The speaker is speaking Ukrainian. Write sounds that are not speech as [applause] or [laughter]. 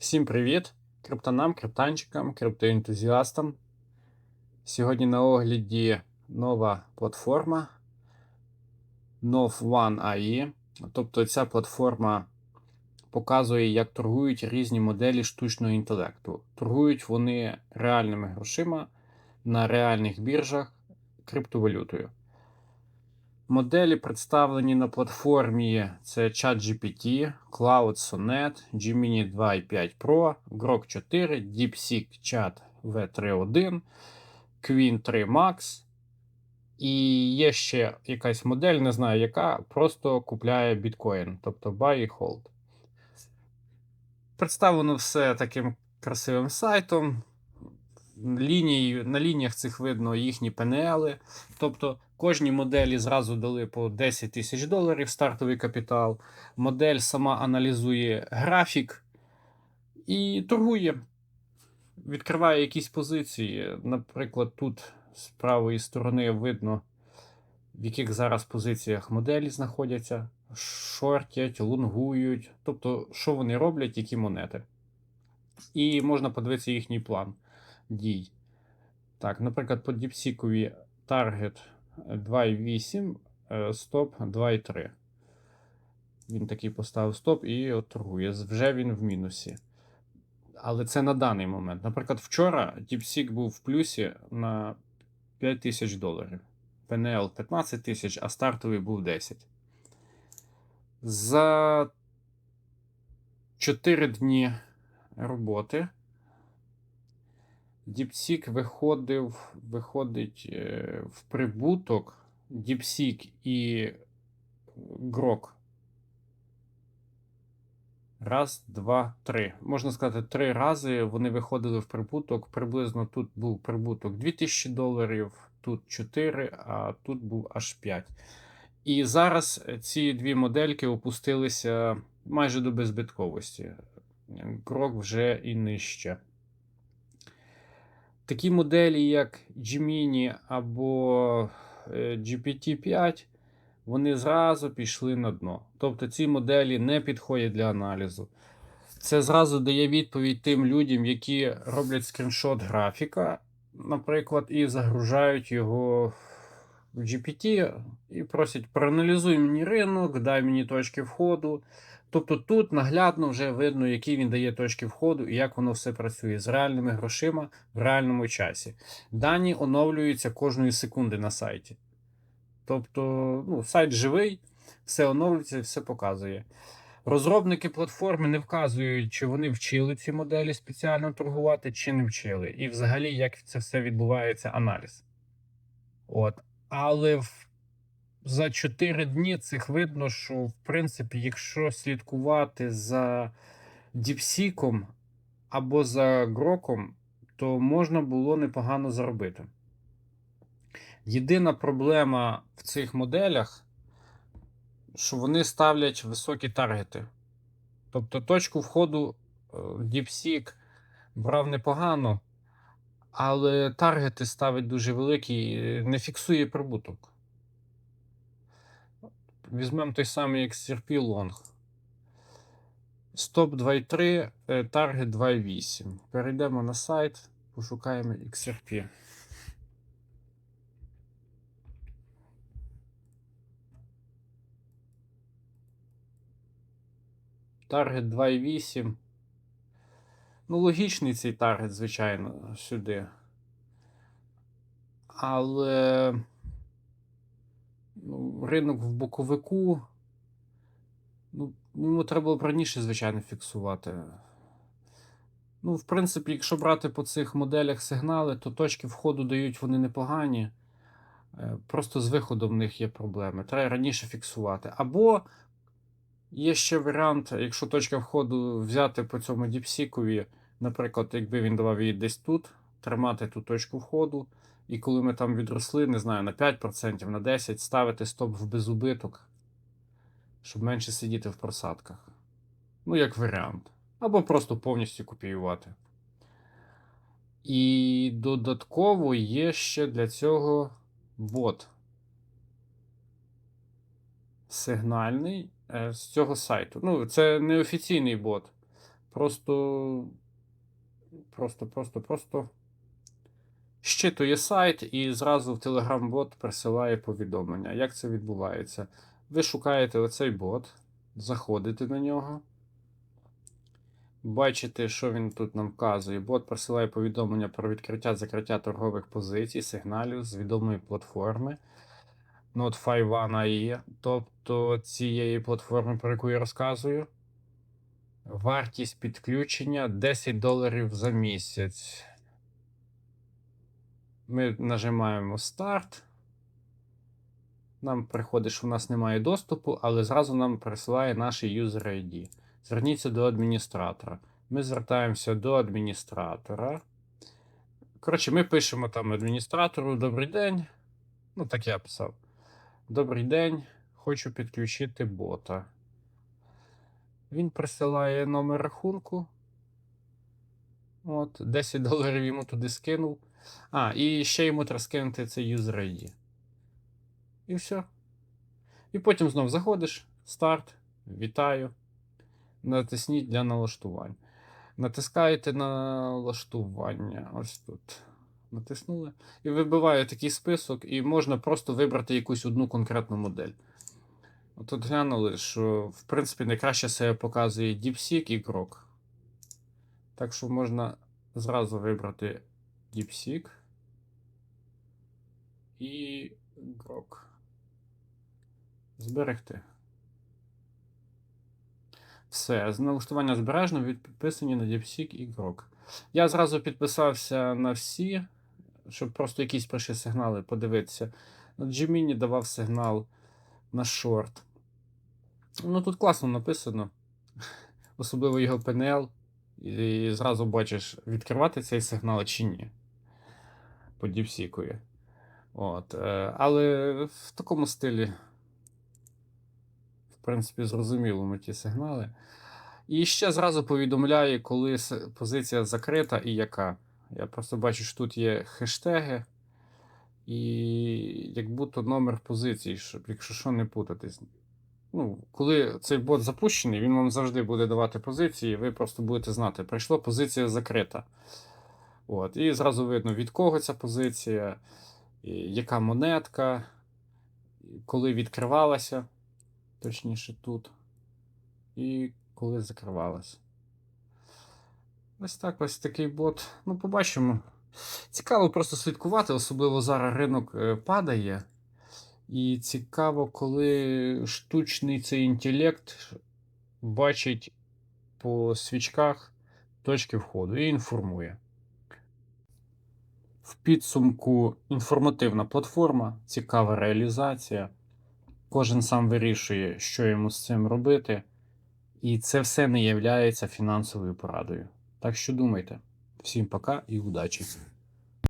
Всім привіт! Криптонам, криптанчикам, криптоентузіастам. Сьогодні на огляді нова платформа Nov One AI. Тобто ця платформа показує, як торгують різні моделі штучного інтелекту. Торгують вони реальними грошима на реальних біржах криптовалютою. Моделі представлені на платформі це ChatGPT, Cloud Sonnet, Gemini 2.5 Pro, Grok 4, DeepSeek Chat V3.1, Queen 3 Max. І є ще якась модель, не знаю яка, просто купляє біткоін, тобто buy і hold. Представлено все таким красивим сайтом. Лінії, на лініях цих видно їхні ПНЛи. Тобто кожній моделі зразу дали по 10 тисяч доларів стартовий капітал. Модель сама аналізує графік і торгує. Відкриває якісь позиції. Наприклад, тут з правої сторони видно, в яких зараз позиціях моделі знаходяться, шортять, лонгують. Тобто, що вони роблять, які монети. І можна подивитися їхній план дій. Так, наприклад, по діпсікові таргет 2,8, стоп 2,3. Він такий поставив стоп і от торгує. Вже він в мінусі. Але це на даний момент. Наприклад, вчора DeepSeek був в плюсі на 5 тисяч доларів. PNL 15 тисяч, а стартовий був 10. За 4 дні роботи DeepSeek виходив, виходить е, в прибуток DeepSeek і Grok. Раз, два, три. Можна сказати, три рази вони виходили в прибуток. Приблизно тут був прибуток 2000 доларів, тут 4, а тут був аж 5. І зараз ці дві модельки опустилися майже до беззбитковості. Крок вже і нижче. Такі моделі, як Gemini або е, GPT-5, вони зразу пішли на дно. Тобто ці моделі не підходять для аналізу. Це зразу дає відповідь тим людям, які роблять скріншот графіка, наприклад, і загружають його GPT і просять проаналізуй мені ринок, дай мені точки входу. Тобто тут наглядно вже видно, які він дає точки входу і як воно все працює з реальними грошима в реальному часі. Дані оновлюються кожної секунди на сайті. Тобто, ну, сайт живий, все оновлюється, і все показує. Розробники платформи не вказують, чи вони вчили ці моделі спеціально торгувати, чи не вчили. І взагалі, як це все відбувається, аналіз. От. Але в за 4 дні цих видно, що в принципі, якщо слідкувати за Діпсіком або за Гроком, то можна було непогано заробити. Єдина проблема в цих моделях, що вони ставлять високі таргети. Тобто точку входу DeepSeek брав непогано, але таргети ставить дуже великі, не фіксує прибуток. Візьмемо той самий XRP Long. Стоп 2.3, таргет 2.8. Перейдемо на сайт, пошукаємо XRP. Таргет 2.8. Ну, логічний цей таргет, звичайно, сюди. Але ну, ринок в боковику. Ну, йому треба було раніше, звичайно, фіксувати. Ну, в принципі, якщо брати по цих моделях сигнали, то точки входу дають вони непогані. Е, просто з виходом в них є проблеми. Треба раніше фіксувати. Або є ще варіант, якщо точка входу взяти по цьому діпсікові, наприклад, якби він давав її десь тут, тримати ту точку входу. І коли ми там відросли, не знаю, на 5%, на 10%, ставити стоп в безубиток, щоб менше сидіти в просадках. Ну, як варіант. Або просто повністю копіювати. І додатково є ще для цього бот. Сигнальний з цього сайту. Ну, це не офіційний бот. просто, просто, просто, просто щитує сайт і зразу в Telegram-бот присилає повідомлення. Як це відбувається? Ви шукаєте оцей бот, заходите на нього. Бачите, що він тут нам вказує. Бот присилає повідомлення про відкриття закриття торгових позицій, сигналів з відомої платформи Notify One AI, тобто цієї платформи, про яку я розказую. Вартість підключення 10 доларів за місяць. Ми нажимаємо старт. Нам приходить, що в нас немає доступу, але зразу нам присилає наш user ID. Зверніться до адміністратора. Ми звертаємося до адміністратора. Коротше, ми пишемо там адміністратору Добрий день. Ну, так я писав. Добрий день, хочу підключити бота. Він присилає номер рахунку. От, 10 доларів йому туди скинув. А, і ще йому треба скинути цей user ID. І все. І потім знов заходиш, старт, вітаю. Натисніть для налаштувань. Натискаєте на налаштування. Ось тут. Натиснули. І вибиває такий список, і можна просто вибрати якусь одну конкретну модель. От Тут глянули, що в принципі найкраще себе показує DeepSeek і Grok. Так що можна зразу вибрати DeepSeek і Grok. Зберегти. Все, з налаштування збережено від підписані на DeepSeek і Grok. Я зразу підписався на всі, щоб просто якісь прийшли сигнали подивитися. На Gemini давав сигнал на шорт. Ну тут класно написано. [laughs] Особливо його PNL. І зразу бачиш, відкривати цей сигнал чи ні. По DeepSeek. От. е, Але в такому стилі, в принципі, зрозуміло ті сигнали. І ще зразу повідомляє, коли позиція закрита і яка. Я просто бачу, що тут є хештеги, і як будто номер позиції, щоб, якщо що, не путатись. Ну, коли цей бот запущений, він вам завжди буде давати позиції, ви просто будете знати, прийшла позиція закрита. От, і зразу видно, від кого ця позиція, яка монетка, коли відкривалася, точніше тут, і коли закривалася. Ось так, ось такий бот. Ну, побачимо. Цікаво просто слідкувати, особливо зараз ринок е, падає. І цікаво, коли штучний цей інтелект бачить по свічках точки входу і інформує. В підсумку інформативна платформа, цікава реалізація. Кожен сам вирішує, що йому з цим робити. І це все не є фінансовою порадою. Так що думайте. Всім пока і удачі!